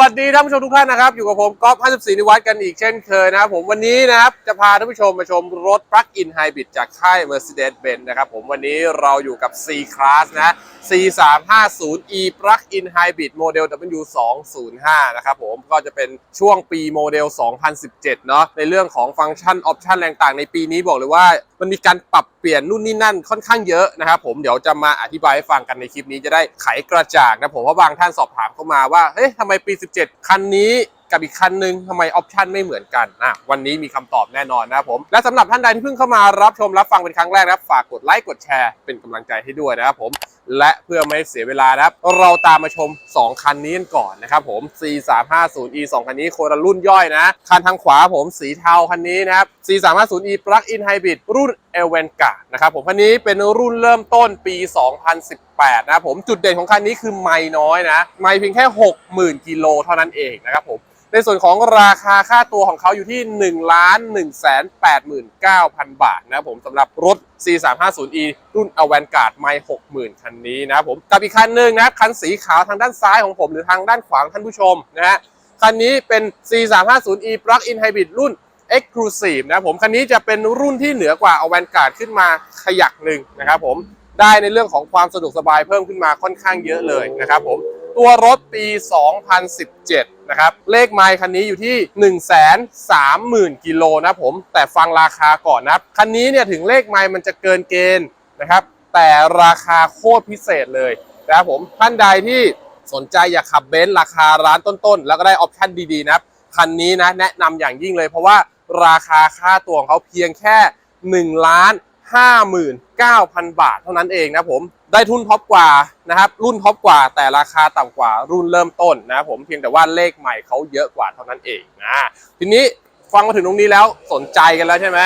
สวัสดีท่านผู้ชมทุกท่านนะครับ อยู่กับผมก๊อฟ54นิวัฒน์กันอีกเช่นเคยนะครับผมวันนี้นะครับจะพาท่านผู้ชมมาชมรถ Plug-in Hybrid จากค่าย Mercedes-Benz นะครับผมวันนี้เราอยู่กับ C Class นะ C350e Plug-in Hybrid โมเดล W205 นะครับผมก็จะเป็นช่วงปีโมเดล 2017 เนาะในเรื่องของฟังก์ชันออปชันแรงต่างในปีนี้บอกเลยว่า มันมีการปรับเปลี่ยนนู่นนี่นั่นค่อนข้างเยอะนะครับผมเดี๋ยวจะมาอธิบายให้ฟังกันในคลิปนี้จะได้ไขกระจ่างนะผมเพราะบางท่านสอบถามเข้ามาว่าเฮ้ยทำไมปี 17 คันนี้กับอีกคันหนึ่งทำไมออปชันไม่เหมือนกันอะวันนี้มีคำตอบแน่นอนนะผม และสำหรับท่านใดที่เพิ่งเข้ามารับชมรับฟังเป็นครั้งแรกนะฝากกดไลค์กดแชร์เป็นกำลังใจให้ด้วยนะครับผม และเพื่อไม่ให้เสียเวลานะครับ เราตามมาชม 2 คันนี้กันก่อนนะครับผม C350e 2 คันนี้โคนละรุ่นย่อยนะ คันทางขวาผมสีเทาคันนี้นะครับ C350e Plug-in Hybrid รุ่น e v a n g a r d นะครับผมคันนี้เป็นรุ่นเริ่มต้นปี 2018 นะครับผมจุดเด่นของคันนี้คือไม่น้อยนะ ไม่เพียงแค่ 60,000 กิโลเท่านั้นเองนะครับผม ในส่วนของราคาค่าตัวของเขาอยู่ที่ 1 1 8 9 0 0 0 บาทนะครับผมสำหรับรถ C350e รุ่น a v a n g a r d ไม่60,000 คันนี้นะครับผมกับอีกคันหนึ่งนะคันสีขาวทางด้านซ้ายของผมหรือทางด้านขวางท่านผู้ชมนะฮะคันนี้เป็น C350e Plug-in Hybrid รุ่น Exclusive นะครับผมคันนี้จะเป็นรุ่นที่เหนือกว่า a v a n g a r d ขึ้นมาขยักหนึ่งนะครับผมได้ในเรื่องของความสะดวกสบายเพิ่มขึ้นมาค่อนข้างเยอะเลยนะครับผม ตัวรถปี 2017 นะครับ เลขไมล์คันนี้อยู่ที่ 130,000 กิโลนะผม แต่ฟังราคาก่อนนะครับคันนี้เนี่ยถึงเลขไมล์มันจะเกินเกณฑ์นะครับ แต่ราคาโคตรพิเศษเลยนะครับผม ท่านใดที่สนใจอยากขับเบนซ์ราคาร้านต้นๆ แล้วก็ได้ออปชั่นดีๆนะครับคันนี้นะแนะนำอย่างยิ่งเลยเพราะว่าราคาค่าตัวของเขาเพียงแค่1ล้าน 59,000 บาทเท่านั้นเองนะผมได้ทุนท็อปกว่านะครับรุ่นท็อปกว่าแต่ราคาต่ำกว่ารุ่นเริ่มต้นนะผมเพียงแต่ว่าเลขใหม่เขาเยอะกว่าเท่านั้นเองนะทีนี้ฟังมาถึงตรงนี้แล้วสนใจกันแล้วใช่ไหม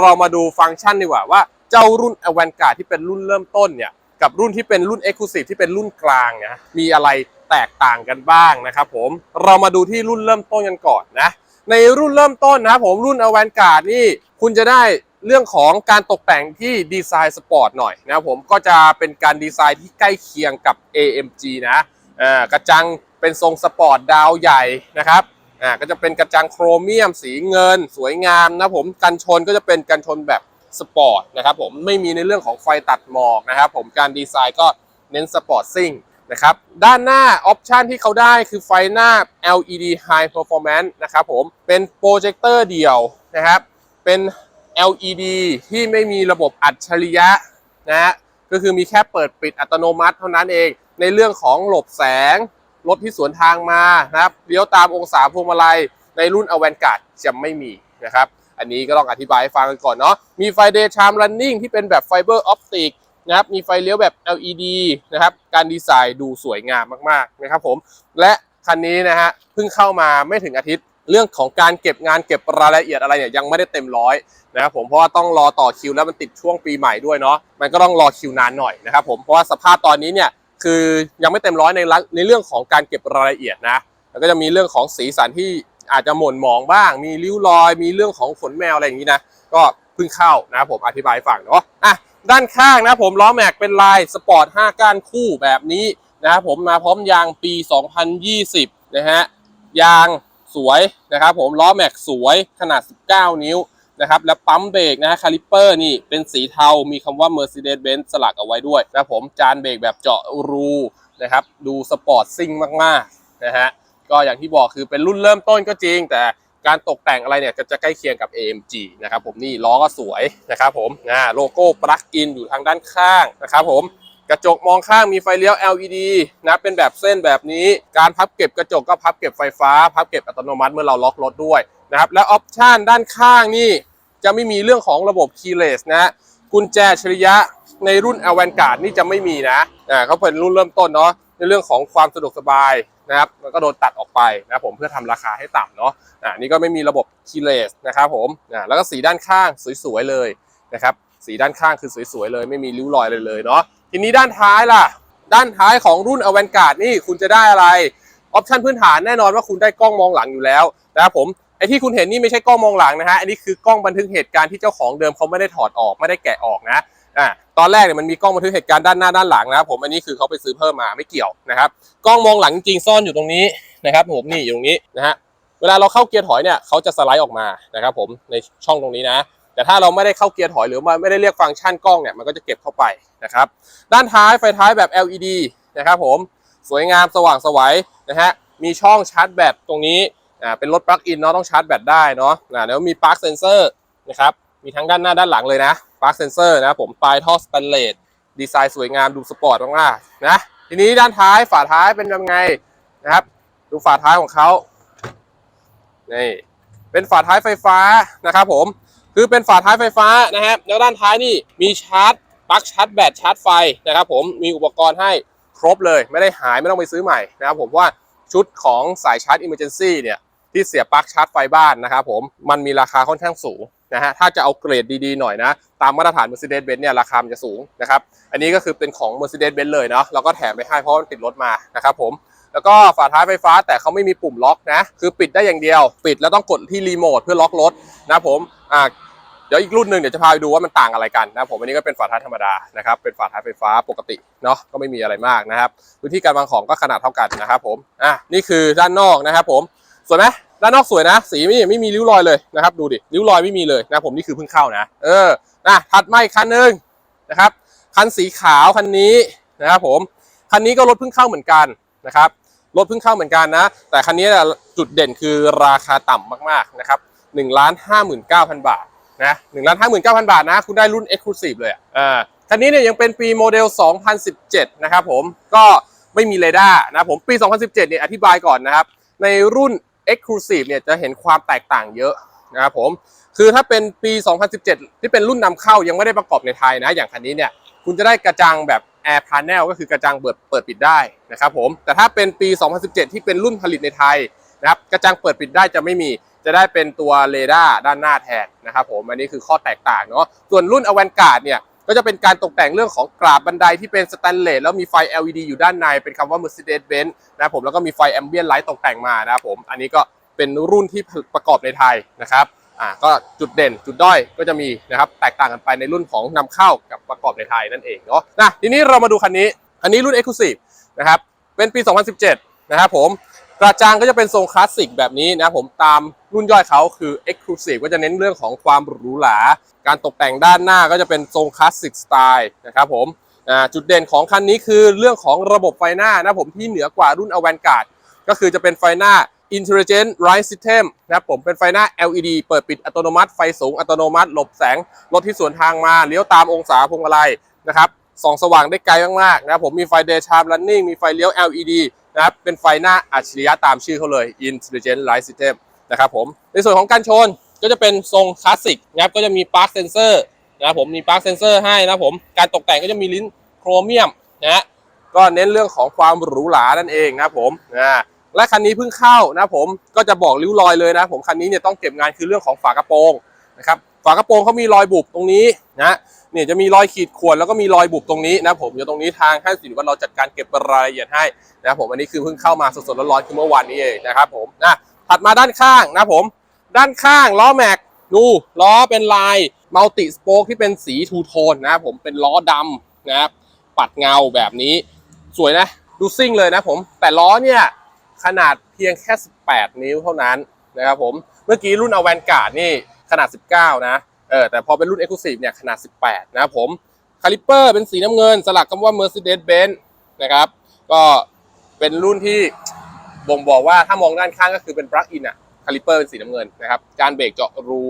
เรามาดูฟังก์ชันดีกว่าว่าเจ้ารุ่น a v a n g a r d ที่เป็นรุ่นเริ่มต้นเนี่ยกับรุ่นที่เป็นรุ่น Exclusive ที่เป็นรุ่นกลางเนี่ยมีอะไรแตกต่างกันบ้างนะครับผมเรามาดูที่รุ่นเริ่มต้นกันก่อนนะในรุ่นเริ่มต้นนะครับผมรุ่น a v a n g a r d นี่คุณจะได้ เรื่องของการตกแต่งที่ดีไซน์สปอร์ตหน่อยนะครับผมก็จะเป็นการดีไซน์ที่ใกล้เคียงกับ AMG นะกระจังเป็นทรงสปอร์ตดาวใหญ่นะครับก็จะเป็นกระจังโครเมียมสีเงิน สวยงามนะผมกันชนก็จะเป็นกันชนแบบสปอร์ตนะครับผมไม่มีในเรื่องของไฟตัดหมอกนะครับผมการดีไซน์ก็เน้นสปอร์ตซิ่งนะครับด้านหน้าออปชันที่เขาได้คือไฟหน้า LED High Performance นะครับผมเป็นโปรเจคเตอร์เดี่ยวนะครับเป็น LED ที่ไม่มีระบบอัจฉริยะนะฮะก็คือมีแค่เปิดปิดอัตโนมัติเท่านั้นเอง ในเรื่องของหลบแสง รถที่สวนทางมานะครับเลี้ยวตามองศาพวงมาลัย ในรุ่น a v a n g a r d จะไม่มีนะครับ อันนี้ก็ต้องอธิบายให้ฟังกันก่อนเนาะมีไฟ Daytime Running ที่เป็นแบบไฟเบอร์ออปติกนะครับมีไฟเลี้ยวแบบ LED นะครับการดีไซน์ดูสวยงามมากๆนะครับผมและคันนี้นะฮะเพิ่งเข้ามาไม่ถึงอาทิตย์ เรื่องของการเก็บงานเก็บรายละเอียดอะไรเนี่ยยังไม่ได้เต็มร้อยนะครับผมเพราะว่าต้องรอต่อคิวแล้วมันติดช่วงปีใหม่ด้วยเนาะมันก็ต้องรอคิวนานหน่อยนะครับผมเพราะว่าสภาพตอนนี้เนี่ยคือยังไม่เต็มร้อยในในเรื่องของการเก็บรายละเอียดนะแล้วก็จะมีเรื่องของสีสันที่อาจจะหม่นหมองบ้าง มีริ้วรอย มีเรื่องของขนแมวอะไรอย่างนี้นะก็เพิ่งเข้านะครับผมอธิบายให้ฟังเนาะอะด้านข้างนะผมล้อแม็กเป็นลายสปอร์ต5ก้านคู่แบบนี้นะครับผมมาพร้อมยางปี 2020 นะฮะยาง สวยนะครับผมล้อแม็กสวยขนาด 19 นิ้วนะครับและปั๊มเบรกนะฮะคาลิปเปอร์นี่เป็นสีเทา มีคำว่า Mercedes-Benz สลักเอาไว้ด้วยนะครับผมจานเบรกแบบเจาะรูนะครับดูสปอร์ตซิ่งมากๆนะฮะก็อย่างที่บอกคือเป็นรุ่นเริ่มต้นก็จริง แต่การตกแต่งอะไรเนี่ยก็จะใกล้เคียงกับ AMG นะครับผมนี่ล้อก็สวยนะครับผมนะโลโก้ปลั๊กอินอยู่ทางด้านข้างนะครับผม กระจกมองข้างมีไฟเลี้ยว LED นะเป็นแบบเส้นแบบนี้ การพับเก็บกระจกก็พับเก็บไฟฟ้า พับเก็บอัตโนมัติเมื่อเราล็อกรถด้วยนะครับและออปชันด้านข้างนี่จะไม่มีเรื่องของระบบ keyless นะกุญแจอัจฉริยะในรุ่น a v a n g a r d นี่จะไม่มีนะอ่าเขาเป็นรุ่นเริ่มต้นเนาะในเรื่องของความสะดวกสบายนะครับมันก็โดนตัดออกไปนะผมเพื่อทำราคาให้ต่ำเนาะอ่านี่ก็ไม่มีระบบ keyless นะครับผมอ่าแล้วก็สีด้านข้างสวยๆเลยนะครับสีด้านข้างคือสวยๆเลย ไม่มีริ้วรอยเลยเลยเนาะ ทีนี้ด้านท้ายล่ะ ด้านท้ายของรุ่น a v a n g a r d นี่คุณจะได้อะไร ออปชันพื้นฐานแน่นอนว่าคุณได้กล้องมองหลังอยู่แล้วนะครับผมไอที่คุณเห็นนี่ไม่ใช่กล้องมองหลังนะฮะอันนี้คือกล้องบันทึกเหตุการณ์ที่เจ้าของเดิมเขาไม่ได้ถอดออกไม่ได้แกะออกนะอ่าตอนแรกเนี่ยมันมีกล้องบันทึกเหตุการณ์ด้านหน้าด้านหลังนะครับผมอันนี้คือเขาไปซื้อเพิ่มมาไม่เกี่ยวนะครับกล้องมองหลังจริงซ่อนอยู่ตรงนี้นะครับผมนี่อยู่ตรงนี้นะฮะเวลาเราเข้าเกียร์ถอยเนี่ยเขาจะสไลด์ออกมานะครับผมในช่องตรงนี้นะ แต่ถ้าเราไม่ได้เข้าเกียร์ถอยหรือไม่ได้เรียกฟังก์ชันกล้องเนี่ยมันก็จะเก็บเข้าไปนะครับ ด้านท้ายไฟท้ายแบบ LED นะครับผมสวยงามสว่างสวัยนะฮะมีช่องชาร์จแบตตรงนี้อ่าเป็นรถปลั๊กอินเนาะต้องชาร์จแบตได้เนาะอ่าแล้วมีปลั๊กเซนเซอร์นะครับมีทั้งด้านหน้าด้านหลังเลยนะปลั๊กเซนเซอร์นะครับผมปลายท่อสแตนเลสดีไซน์สวยงามดูสปอร์ตมากๆนะทีนี้ด้านท้ายฝาท้ายเป็นยังไงนะครับ ดูฝาท้ายของเขานี่เป็นฝาท้ายไฟฟ้านะครับผม คือเป็นฝาท้ายไฟฟ้านะครับแล้วด้านท้ายนี่มีชาร์จปลั๊กชาร์จแบตชาร์จไฟนะครับผมมีอุปกรณ์ให้ครบเลย ไม่ได้หายไม่ต้องไปซื้อใหม่นะครับผมเพราะว่าชุดของสายชาร์จ Emergency เนี่ยที่เสียปลั๊กชาร์จไฟบ้านนะครับผมมันมีราคาค่อนข้างสูงนะฮะถ้าจะเอาเกรดดีๆหน่อยนะ ตามมาตรฐาน Mercedes-Benz เนี่ยราคามันจะสูงนะครับ อันนี้ก็คือเป็นของ Mercedes-Benz เลยเนาะแล้วก็แถมไปให้เพราะมันติดรถมานะครับผม แล้วก็ฝาท้ายไฟฟ้าแต่เขาไม่มีปุ่มล็อกนะ คือปิดได้อย่างเดียว ปิดแล้วต้องกดที่รีโมทเพื่อล็อกรถนะผมอ่าเดี๋ยวอีกรุ่นหนึ่งเดี๋ยวจะพาไปดูว่ามันต่างอะไรกันนะผมอันนี้ก็เป็นฝาท้ายธรรมดานะครับเป็นฝาท้ายไฟฟ้าปกติเนาะก็ไม่มีอะไรมากนะครับพื้นที่การวางของก็ขนาดเท่ากันนะครับผมอะนี่คือด้านนอกนะครับผมสวยไหมด้านนอกสวยนะ สีไม่ไม่มีริ้วรอยเลยนะครับดูดิริ้วรอยไม่มีเลยนะผมนี่คือเพิ่งเข้านะเออนะถัดมาอีกคันหนึงนะครับคันสีขาวคันนี้นะครับผมคันนี้ก็รถเพิ่งเข้าเหมือนกันนะครับ รถเพิ่งเข้าเหมือนกันนะ แต่คันนี้เนี่ยจุดเด่นคือราคาต่ำมากๆนะครับหนึ่งล้านห้าหมื่นเก้าพันบาทนะหนึ่งล้านห้าหมื่นเก้าพันบาทนะ คุณได้รุ่น Exclusive เลยอะอ่าคันนี้เนี่ยยังเป็นปีโมเดล 2017 นะครับผมก็ไม่มีเรดาร์นะผมปี 2017 เนี่ยอธิบายก่อนนะครับ ในรุ่น Exclusive เนี่ยจะเห็นความแตกต่างเยอะนะครับผมคือถ้าเป็นปี 2017 ที่เป็นรุ่นนำเข้ายังไม่ได้ประกอบในไทยนะ อย่างคันนี้เนี่ยคุณจะได้กระจังแบบ Air Panel ก็คือกระจังเปิดเปิดปิดได้นะครับผมแต่ถ้าเป็นปี 2017 ที่เป็นรุ่นผลิตในไทยนะครับกระจังเปิดปิดได้จะไม่มีจะได้เป็นตัวเรดาร์ด้านหน้าแทนนะครับผมอันนี้คือข้อแตกต่างเนาะส่วนรุ่น a v a n g a r d เนี่ยก็จะเป็นการตกแต่งเรื่องของกราบบันไดที่เป็นสแตนเลสแล้วมีไฟ LED อยู่ด้านในเป็นคำว่า Mercedes-Benz นะครับผมแล้วก็มีไฟ Ambient Light ตกแต่งมานะครับผมอันนี้ก็เป็นรุ่นที่ประกอบในไทยนะครับ อ่าก็จุดเด่นจุดด้อยก็จะมีนะครับแตกต่างกันไปในรุ่นของนำเข้ากับประกอบในไทยนั่นเองเนาะนะทีนี้เรามาดูคันนี้ อันนี้รุ่น Exclusive นะครับเป็นปี 2017 นะครับผมกระจังก็จะเป็นทรงคลาสสิกแบบนี้นะผมตามรุ่นย่อยเขาคือ Exclusive ก็จะเน้นเรื่องของความหรูหรา การตกแต่งด้านหน้าก็จะเป็นทรงคลาสสิกสไตล์นะครับผมอ่าจุดเด่นของคันนี้คือเรื่องของระบบไฟหน้านะผมที่เหนือกว่ารุ่น a v a n g a r d ก็คือจะเป็นไฟหน้า Intelligent Light System นะครับผมเป็นไฟหน้า LED เปิดปิดอัตโนมัติ ไฟสูงอัตโนมัติ หลบแสง รถที่สวนทางมา เลี้ยวตามองศาพวงมาลัยนะครับส่องสว่างได้ไกลมากๆนะครับผมมีไฟ Daytime Running มีไฟเลี้ยว LED นะครับเป็นไฟหน้าอัจฉริยะตามชื่อเขาเลย Intelligent Light System นะครับผมในส่วนของการชนก็จะเป็นทรงคลาสสิกนะครับก็จะมี Park Sensor นะครับผมมี Park Sensor ให้นะครับผมการตกแต่งก็จะมีลิ้นโครเมียมนะก็เน้นเรื่องของความหรูหรานั่นเองนะครับผมอ่า และคันนี้เพิ่งเข้านะผมก็จะบอกริ้วรอยเลยนะผมคันนี้เนี่ยต้องเก็บงานคือเรื่องของฝากระโปรงนะครับฝากระโปรงเขามีรอยบุบตรงนี้นะเนี่ยจะมีรอยขีดข่วนแล้วก็มีรอยบุบตรงนี้นะผมอยู่ตรงนี้ทางห้างสินวัตเราจัดการเก็บรายละเอียดให้นะผมอันนี้คือเพิ่งเข้ามาสดๆร้อนๆคือเมื่อวานนี้เองนะครับผมนะถัดมาด้านข้างนะผมด้านข้างล้อแม็กดูล้อเป็นลายมัลติสโป๊กที่เป็นสีทูโทนนะครับผมเป็นล้อดำนะครับปัดเงาแบบนี้ สวยนะดูซิ่งเลยนะผมแต่ล้อเนี่ย ขนาดเพียงแค่ 18 นิ้วเท่านั้นนะครับผม เมื่อกี้รุ่นอ v a n g a r d นี่ขนาด 19 นะ เออแต่พอเป็นรุ่น Exclusive เนี่ยขนาด 18 นะครับผม คาลิปเปอร์เป็นสีน้ำเงิน สลักคำว่า Mercedes-Benz นะครับ ก็เป็นรุ่นที่บ่งบอกว่าถ้ามองด้านข้างก็คือเป็นปลั๊กอินอะคาลิปเปอร์เป็นสีน้ำเงินนะครับ การเบรกเจาะรู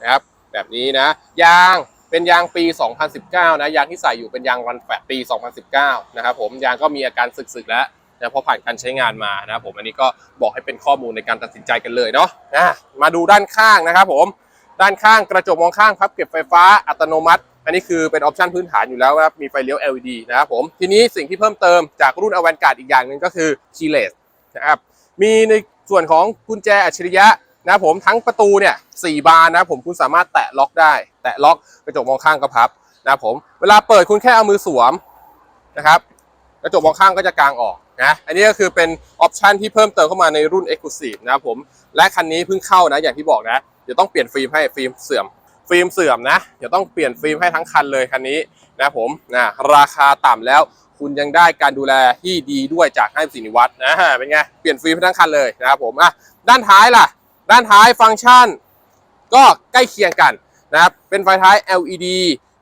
นะครับ แบบนี้นะ ยางเป็นยางปี 2019 นะ ยางที่ใส่อยู่เป็นยางรันแฟตปี 2019 นะครับผม ยางก็มีอาการสึกๆแล้ว นะพราะผ่านการใช้งานมานะครับผมอันนี้ก็บอกให้เป็นข้อมูลในการตัดสินใจกันเลยเนาะนะมาดูด้านข้างนะครับผมด้านข้างกระจกมองข้างพับเก็บไฟฟ้าอัตโนมัติ อันนี้คือเป็นออปชันพื้นฐานอยู่แล้วนะครับมีไฟเลี้ยว LED นะครับผมทีนี้สิ่งที่เพิ่มเติมจากรุ่นอ v a n g a r d อีกอย่างหนึ่งก็คือ keyless นะครับมีในส่วนของกุญแจอัจฉริยะนะครับผมทั้งประตูเนี่ยสี่บานนะครับผมคุณสามารถแตะล็อกได้ แตะล็อกกระจกมองข้างก็พับนะครับผมเวลาเปิดคุณแค่เอามือสวมนะครับกระจกมองข้างก็จะกางออก นะอันนี้ก็คือเป็นออปชันที่เพิ่มเติมเข้ามาในรุ่น Exclusive นะครับผมและคันนี้เพิ่งเข้านะอย่างที่บอกนะเดี๋ยวต้องเปลี่ยนฟิล์มให้ฟิล์มเสื่อม ฟิล์มเสื่อมนะเดี๋ยวต้องเปลี่ยนฟิล์มให้ทั้งคันเลยคันนี้นะผมนะราคาต่ำแล้วคุณยังได้การดูแลที่ดีด้วยจากให้สินิวัตรนะเป็นไงเปลี่ยนฟรีทั้งคันเลยนะครับผมอะด้านท้ายล่ะ ด้านท้ายฟังก์ชัน ก็ใกล้เคียงกันนะครับเป็นไฟท้าย LED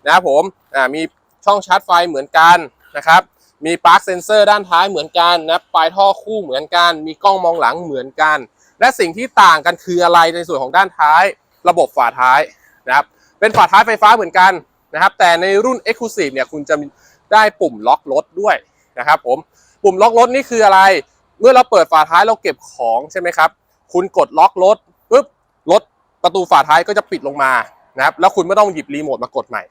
นะครับผมอ่ามีช่องชาร์จไฟเหมือนกันนะครับ มีปลั๊กเซนเซอร์ด้านท้ายเหมือนกันนะปลายท่อคู่เหมือนกัน มีกล้องมองหลังเหมือนกัน และสิ่งที่ต่างกันคืออะไรในส่วนของด้านท้าย ระบบฝาท้ายนะครับเป็นฝาท้ายไฟฟ้าเหมือนกันนะครับ แต่ในรุ่น Exclusive เนี่ยคุณจะได้ปุ่มล็อกรถด้วยนะครับผมปุ่มล็อกรถนี่คืออะไร เมื่อเราเปิดฝาท้ายเราเก็บของใช่ไหมครับ คุณกดล็อกรถปุ๊บรถประตูฝาท้ายก็จะปิดลงมานะครับแล้วคุณไม่ต้องหยิบรีโมทมากดใหม่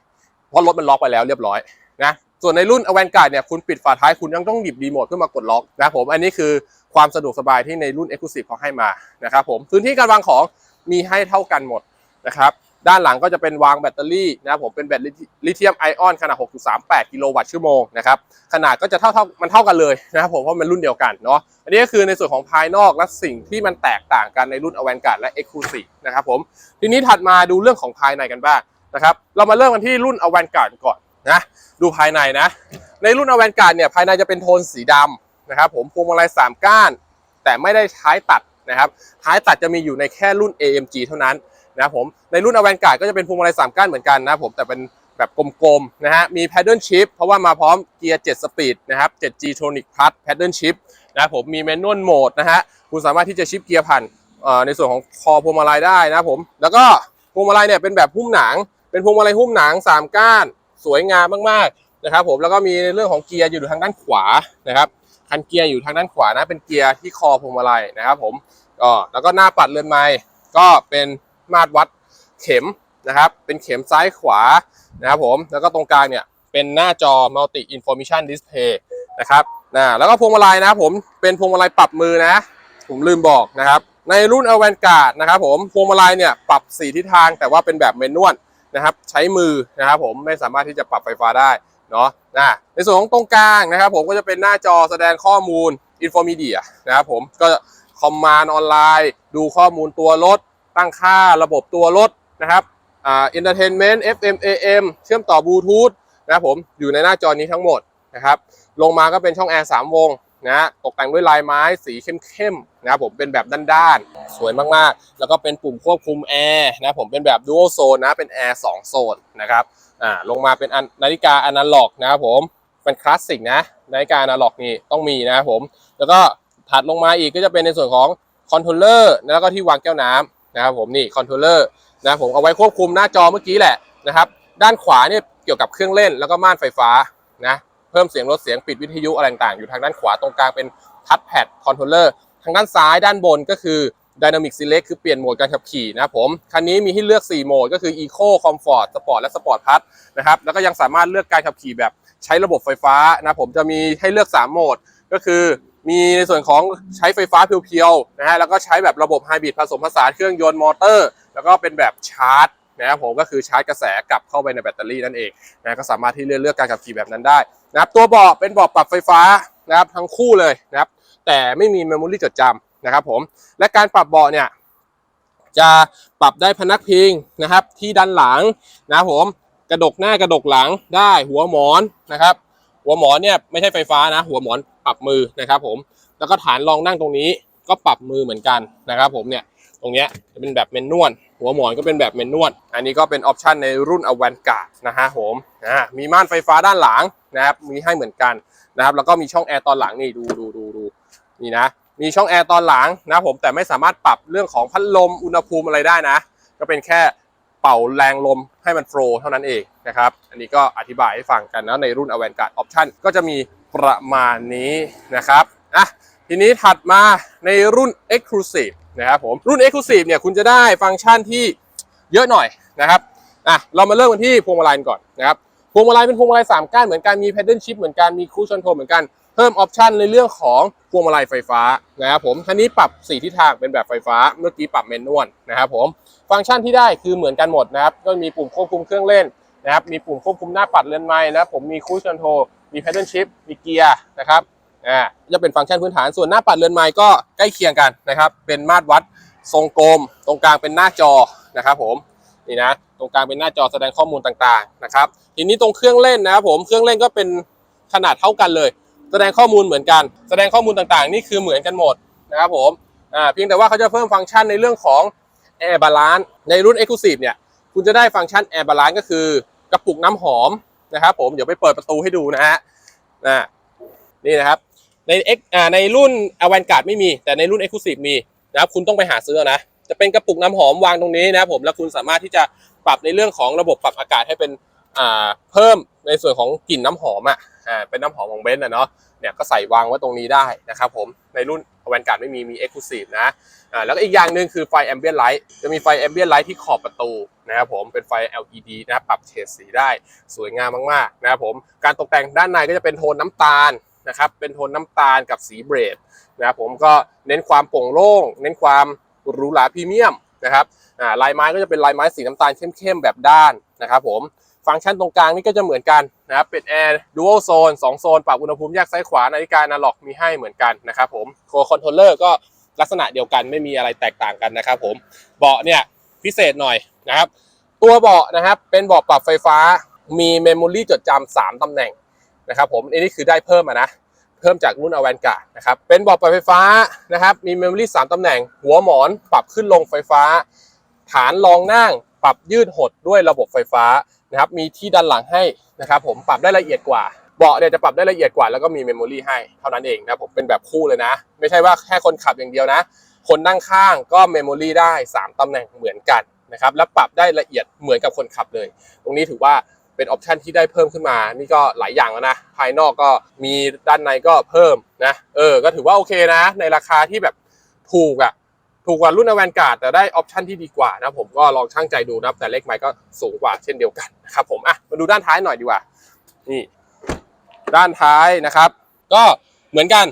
เพราะรถมันล็อกไปแล้วเรียบร้อยนะ ส่วนในรุ่น a v a n g a r d เนี่ยคุณปิดฝาท้ายคุณยังต้องหยิบรีโมทเพื่อมากดล็อกนะครับผมอันนี้คือความสะดวกสบายที่ในรุ่น Exclusive เขาให้มานะครับผมพื้นที่การวางของมีให้เท่ากันหมดนะครับด้านหลังก็จะเป็นวางแบตเตอรี่นะครับผมเป็นแบตลิเธียมไอออนขนาด 6.38 กิโลวัตต์ชั่วโมงนะครับขนาดก็จะเท่าเท่ามันเท่ากันเลยนะครับผมเพราะมันรุ่นเดียวกันเนาะอันนี้ก็คือในส่วนของภายนอกและสิ่งที่มันแตกต่างกันในรุ่น a v a n g a r d และ Exclusive นะครับผมทีนี้ถัดมาดูเรื่องของภายในกันบ้างนะครับเรามาเริ่มกันที่รุ่น a v a n g a r d ก่อน นะดูภายในนะ ในรุ่น a v a n g a r d เนี่ยภายในจะเป็นโทนสีดำนะครับผมพวงมาลัย3ก้าน แต่ไม่ได้ท้ายตัดนะครับท้ายตัดจะมีอยู่ในแค่รุ่น AMG เท่านั้นนะครับผมในรุ่น a v a n g a r d ก็จะเป็นพวงมาลัย3ก้านเหมือนกันนะครับผมแต่เป็นแบบกลมๆนะฮะมี paddle shift เพราะว่ามาพร้อมเกียร์ 7 สปีดนะครับ 7G Tronic Plus paddle shift นะครับผมมี manual mode นะฮะคุณสามารถที่จะชิปเกียร์ผ่านในส่วนของคอพวงมาลัยได้นะครับผมแล้วก็พวงมาลัยเนี่ยเป็นแบบหุ้มหนัง เป็นพวงมาลัยหุ้มหนัง 3 ก้าน สวยงามมากๆนะครับผมแล้วก็มีในเรื่องของเกียร์อยู่ทางด้านขวานะครับคันเกียร์อยู่ทางด้านขวานะเป็นเกียร์ที่คอพวงมาลัยนะครับผมก็แล้วก็หน้าปัดเรือนไม้ก็เป็นมาตรวัดเข็มนะครับ เป็นเข็มซ้ายขวานะครับผมแล้วก็ตรงกลางเนี่ยเป็นหน้าจอ Multi Information Display นะครับนะแล้วก็พวงมาลัยนะครับผมเป็นพวงมาลัยปรับมือนะ ผมลืมบอกนะครับ ในรุ่น a v a n g a r d นะครับผมพวงมาลัยเนี่ยปรับ 4 ทิศทางแต่ว่าเป็นแบบเมนวล นะครับ ใช้มือนะครับผมไม่สามารถที่จะปรับไฟฟ้าได้เนาะนะในส่วนของตรงกลางนะครับ ผมก็จะเป็นหน้าจอแสดงข้อมูล Infomedia นะครับผมก็คอมมานด์ออนไลน์ ดูข้อมูลตัวรถ ตั้งค่าระบบตัวรถนะครับอ่า entertainment FM AM เชื่อมต่อบลูทูธนะครับผมอยู่ในหน้าจอนี้ทั้งหมดนะครับลงมาก็เป็นช่องแอร์3วง นะตกแต่งด้วยลายไม้สีเข้มๆนะครับผมเป็นแบบด้านๆ สวยมากๆ แล้วก็เป็นปุ่มควบคุมแอร์นะครับผมเป็นแบบ dual zone นะเป็นแอร์2โซนนะครับอ่าลงมาเป็นนาฬิกาอนาล็อกนะครับผมเป็นคลาสสิกนะนาฬิกาอนาล็อกนี่ต้องมีนะครับผมแล้วก็ถัดลงมาอีกก็จะเป็นในส่วนของคอนโทรลเลอร์แล้วก็ที่วางแก้วน้ำนะครับผมนี่คอนโทรลเลอร์นะผมเอาไว้ควบคุมหน้าจอเมื่อกี้แหละนะครับด้านขวาเนี่ยเกี่ยวกับเครื่องเล่นแล้วก็ม่านไฟฟ้านะ พิ่มเสียงลดเสียงปิดวิทยุอะไรต่างๆอยู่ทางด้านขวาตรงกลางเป็นทัชแพดคอนโทรลเลอร์ทางด้านซ้ายด้านบนก็คือ Dynamic Select คือเปลี่ยนโหมดการขับขี่นะครับผม คันนี้มีให้เลือก 4 โหมดก็คือ Eco Comfort Sport และ Sport Plus นะครับ แล้วก็ยังสามารถเลือกการขับขี่แบบใช้ระบบไฟฟ้านะผมจะมีให้เลือก 3 โหมด ก็คือมีในส่วนของใช้ไฟฟ้าเพียวๆนะฮะแล้วก็ใช้แบบระบบไฮบริดผสมผสานเครื่องยนต์มอเตอร์ แล้วก็เป็นแบบชาร์จ นะครับผมก็คือชาร์จกระแสกลับเข้าไปในแบตเตอรี่นั่นเองนะก็สามารถที่เลือกเลือกการขับขี่แบบนั้นได้นะครับตัวเบาะเป็นเบาะปรับไฟฟ้านะครับทั้งคู่เลยนะครับแต่ไม่มีเมมโมรี่จดจำนะครับผมและการปรับเบาะเนี่ยจะปรับได้พนักพิงนะครับ ที่ด้านหลังนะครับผมกระดกหน้ากระดกหลังได้หัวหมอนนะครับ หัวหมอนเนี่ยไม่ใช่ไฟฟ้านะ หัวหมอนปรับมือนะครับผมแล้วก็ฐานรองนั่งตรงนี้ก็ปรับมือเหมือนกันนะครับผมเนี่ย ตรงเนี้ยจะเป็นแบบเมนนวลหัวหมอนก็เป็นแบบเมนนวลอันนี้ก็เป็นออปชันในรุ่นอ v a n g a r d นะฮะผมอ่ามีม่านไฟฟ้าด้านหลังนะครับมีให้เหมือนกันนะครับแล้วก็มีช่องแอร์ตอนหลังนี่ดูดูดูดูนี่นะมีช่องแอร์ตอนหลังนะผมแต่ไม่สามารถปรับเรื่องของพัดลมอุณหภูมิอะไรได้นะ ก็เป็นแค่เป่าแรงลมให้มันโฟล์เท่านั้นเองนะครับอันนี้ก็อธิบายให้ฟังกันนะในรุ่น a v a n g a r d Option ก็จะมีประมาณนี้นะครับอะทีนี้ถัดมาในรุ่น Exclusive นะครับผมรุ่น Exclusive เนี่ยคุณจะได้ฟังก์ชันที่เยอะหน่อยนะครับอะเรามาเริ่มกันที่พวงมาลัยก่อนนะครับพวงมาลัยเป็นพวงมาลัย3ก้านเหมือนกันมี Pedal Shift เหมือนกันมี Cruise Control เหมือนกันเพิ่มออปชันในเรื่องของพวงมาลัยไฟฟ้านะครับผมคันนี้ปรับ 4 ทิศทางเป็นแบบไฟฟ้าเมื่อกี้ปรับเมนนวลนะครับผมฟังก์ชันที่ได้คือเหมือนกันหมดนะครับก็มีปุ่มควบคุมเครื่องเล่นนะครับมีปุ่มควบคุมหน้าปัดเรือนไม้นะครับผมมีคูชอนโทมี paddle shift มีเกียร์นะครับ อ่าจะเป็นฟังก์ชันพื้นฐานส่วนหน้าปัดเรือนไม้ก็ใกล้เคียงกันนะครับ เป็นมาตรวัดทรงกลม ตรงกลางเป็นหน้าจอนะครับผมนี่นะตรงกลางเป็นหน้าจอแสดงข้อมูลต่างๆนะครับทีนี้ตรงเครื่องเล่นนะครับผมเครื่องเล่นก็เป็นขนาดเท่ากันเลย แสดงข้อมูลเหมือนกัน แสดงข้อมูลต่างๆ นี่คือเหมือนกันหมดนะครับผมอ่าเพียงแต่ว่าเขาจะเพิ่มฟังก์ชันในเรื่องของ Air Balance ในรุ่น Exclusive เนี่ยคุณจะได้ฟังก์ชัน Air Balance ก็คือกระปุกน้ำหอมนะครับผมเดี๋ยวไปเปิดประตูให้ดูนะฮะนะนี่นะครับ ใน X อ่าในรุ่น a v a n g a r d ไม่มี แต่ในรุ่น Exclusive มีนะครับคุณต้องไปหาซื้อนะจะเป็นกระปุกน้ำหอมวางตรงนี้นะครับผมแล้วคุณสามารถที่จะปรับในเรื่องของระบบปรับอากาศให้เป็นอ่าเพิ่มในส่วนของกลิ่นน้ำหอมอะอ่าเป็นน้ำหอมของเบนซ์อะเนาะเนี่ยก็ใส่วางไว้ตรงนี้ได้นะครับผมในรุ่น a v a n g a r d ไม่มีมี Exclusive นะอ่าแล้วก็อีกอย่างหนึ่งคือไฟ Ambient Light จะมีไฟ Ambient Light ที่ขอบประตูนะครับผมเป็นไฟ LED นะปรับเฉดสีได้สวยงามมากๆนะครับผมการตกแต่งด้านในก็จะเป็นโทนน้ำตาล นะครับเป็นโทนน้ำตาลกับสีเบรดนะครับผมก็เน้นความโปร่งโล่ง เน้นความหรูหราพรีเมียมนะครับลายไม้ก็จะเป็นลายไม้สีน้ำตาลเข้มๆแบบด้านนะครับผมฟังก์ชันตรงกลางนี่ก็จะเหมือนกันนะครับเป็น Air Dual Zone 2โซน ปรับอุณหภูมิแยกซ้ายขวานาฬิกาอนาล็อกมีให้เหมือนกันนะครับผมโคคอนโทรลเลอร์ก็ลักษณะเดียวกันไม่มีอะไรแตกต่างกันนะครับผมเบาะเนี่ยพิเศษหน่อยนะครับ ตัวเบาะนะครับเป็นเบาะปรับไฟฟ้ามีเมมโมรี่จดจำ3ตำแหน่ง นะครับผมอันนี้คือได้เพิ่มนะ เพิ่มจากรุ่นอแวนการ์นะครับเป็นเบาะปรับไฟฟ้านะครับมีเมมโมรี่3ตำแหน่ง หัวหมอนปรับขึ้นลงไฟฟ้า ฐานรองนั่งปรับยืดหดด้วยระบบไฟฟ้านะครับมีที่ด้านหลังให้นะครับผมปรับได้ละเอียดกว่าเบาะเนี่ยจะปรับได้ละเอียดกว่าแล้วก็มีเมมโมรี่ให้เท่านั้นเองนะผมเป็นแบบคู่เลยนะ ไม่ใช่ว่าแค่คนขับอย่างเดียวนะ คนนั่งข้างก็เมมโมรี่ได้ 3 ตำแหน่งเหมือนกันนะครับ และปรับได้ละเอียดเหมือนกับคนขับเลย ตรงนี้ถือว่า เป็นออปชันที่ได้เพิ่มขึ้นมา นี่ก็หลายอย่างแล้วนะ ภายนอกก็มีด้านในก็เพิ่มนะ เออ ก็ถือว่าโอเคนะ ในราคาที่แบบถูกอะถูกกว่ารุ่นอแวนการ์ดแต่ได้ออปชันที่ดีกว่านะ ผมก็ลองช่างใจดูนะ แต่เลขไมค์ก็สูงกว่าเช่นเดียวกันนะครับผม อะ มาดูด้านท้ายหน่อยดีกว่า นี่ ด้านท้ายนะครับ ก็เหมือนกัน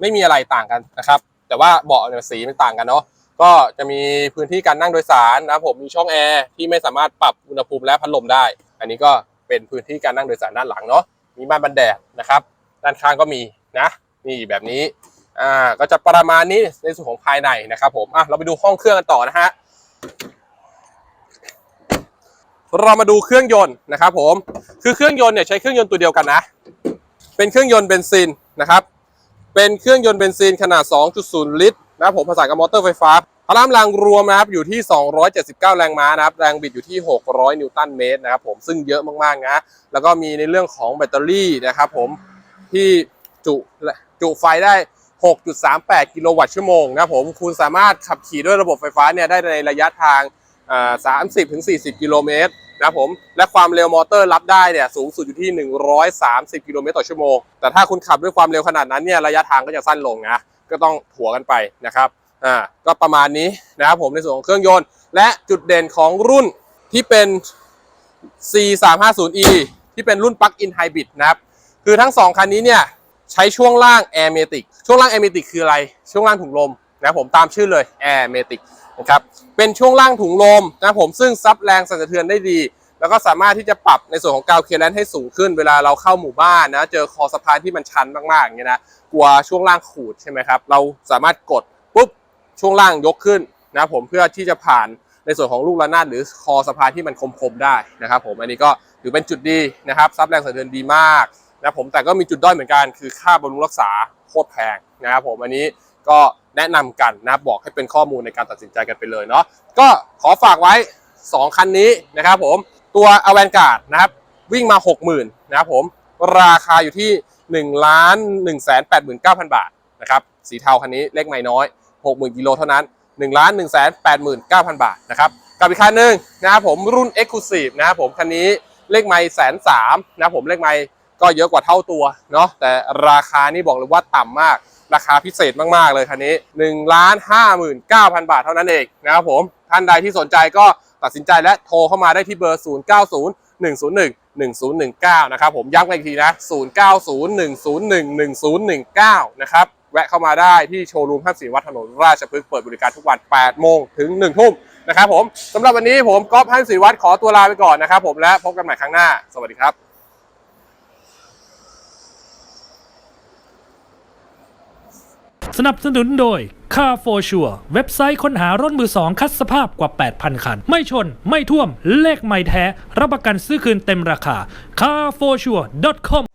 ไม่มีอะไรต่างกันนะครับ แต่ว่าเบาะเนี่ยสีมันต่างกันเนาะ ก็จะมีพื้นที่การนั่งโดยสารนะครับผมมีช่องแอร์ที่ไม่สามารถปรับอุณหภูมิและพัดลมได้ อันนี้ก็เป็นพื้นที่การนั่งโดยสารด้านหลังเนาะมีม่านบันแดดนะครับ ด้านข้างก็มีนะนี่แบบนี้อ่าก็จะประมาณนี้ในส่วนของภายในนะครับผมอะเราไปดูห้องเครื่องกันต่อนะฮะเรามาดูเครื่องยนต์นะครับผมคือเครื่องยนต์เนี่ยใช้เครื่องยนต์ตัวเดียวกันนะ เป็นเครื่องยนต์เบนซินนะครับเป็นเครื่องยนต์เบนซินขนาด 2.0 ลิตรนะครับผมผสานกับมอเตอร์ไฟฟ้า พลังกำลังรวมนะครับอยู่ที่ 279 แรงม้านะครับแรงบิดอยู่ที่ 600 นิวตันเมตรนะครับผมซึ่งเยอะมากๆนะแล้วก็มีในเรื่องของแบตเตอรี่นะครับผมที่จุจุไฟได้ 6.38 กิโลวัตต์ชั่วโมงนะครับผมคุณสามารถขับขี่ด้วยระบบไฟฟ้าเนี่ยได้ในระยะทาง 30-40 กิโลเมตรนะครับผมและความเร็วมอเตอร์รับได้เนี่ยสูงสุดอยู่ที่ 130 กิโลเมตรต่อชั่วโมง แต่ถ้าคุณขับด้วยความเร็วขนาดนั้นเนี่ยระยะทางก็จะสั้นลงนะก็ต้องถัวกันไปนะครับ อ่าก็ประมาณนี้นะครับผมในส่วนของเครื่องยนต์ และจุดเด่นของรุ่นที่เป็น C350E ที่เป็นรุ่น Plug-in Hybrid นะครับ คือทั้ง 2 คันนี้เนี่ยใช้ช่วงล่าง Air m a t i c ช่วงล่าง Air m a t i c คืออะไร ช่วงล่างถุงลมนะครับผมตามชื่อเลย Air m a t i c นะครับเป็นช่วงล่างถุงลมนะครับผมซึ่งซับแรงสั่นสะเทือนได้ดี แล้วก็สามารถที่จะปรับในส่วนของกาวเคลียร์แลนซ์ให้สูงขึ้นเวลาเราเข้าหมู่บ้านนะเจอคอสะพานที่มันชันมากๆอย่างเงี้ยนะกลัวช่วงล่างขูดใช่ไหมครับเราสามารถกด ช่วงล่างยกขึ้นนะผมเพื่อที่จะผ่านในส่วนของลูกระนาดหรือคอสะพานที่มันคมๆได้นะครับ ผมอันนี้ก็ถือเป็นจุดดีนะครับซับแรงสะเทือนดีมากนะผมแต่ก็มีจุดด้อยเหมือนกันคือค่าบำรุงรักษาโคตรแพงนะครับผมอันนี้ก็แนะนำกันนะบอกให้เป็นข้อมูลในการตัดสินใจกันไปเลยเนาะก็ขอฝากไว้ 2 คันนี้นะครับผมตัวอแวนการ์ดนะครับวิ่งมา 60,000นะครับผมราคาอยู่ที่1ล้าน1 8 9 0 0 0 บาทนะครับสีเทาคันนี้เลขไม่น้อย 60,000กิโลเท่านั้น1ล้าน1 8 9 0 0 0 บาทนะครับกับอีกคันหนึ่งนะครับผมรุ่น Exclusive นะครับผมคันนี้เลขไม่แสนสามนะครับผมเลขไม่ก็เยอะกว่าเท่าตัวเนาะแต่ราคานี่บอกเลยว่าต่ำมาก ราคาพิเศษมากๆเลยคันนี้1ล้าน59,000บาทเท่านั้นเองนะครับผมท่านใดที่สนใจก็ตัดสินใจและโทรเข้ามาได้ที่เบอร์ 0 9 0 1 0 1 1 0 1 9 นะครับผมย้ำกันอีกทีนะ 0 9 0 1 0 1 1 0 1 9 นะครับ แวะเข้ามาได้ที่โชว์รูมห้างสีวัดถนนราชพฤกษ์เปิดบริการทุกวัน 8 โมงถึง 1 ทุ่มนะครับผมสำหรับวันนี้ผมก๊อฟห้างสีวัดขอตัวลาไปก่อนนะครับผมและพบกันใหม่ครั้งหน้า สวัสดีครับสนับสนุนโดย Car for Sure เว็บไซต์ค้นหารถมือสองคัดสภาพกว่า 8,000 คัน ไม่ชน ไม่ท่วม เลขไม่แท้ รับประกันซื้อคืนเต็มราคา carforsure.com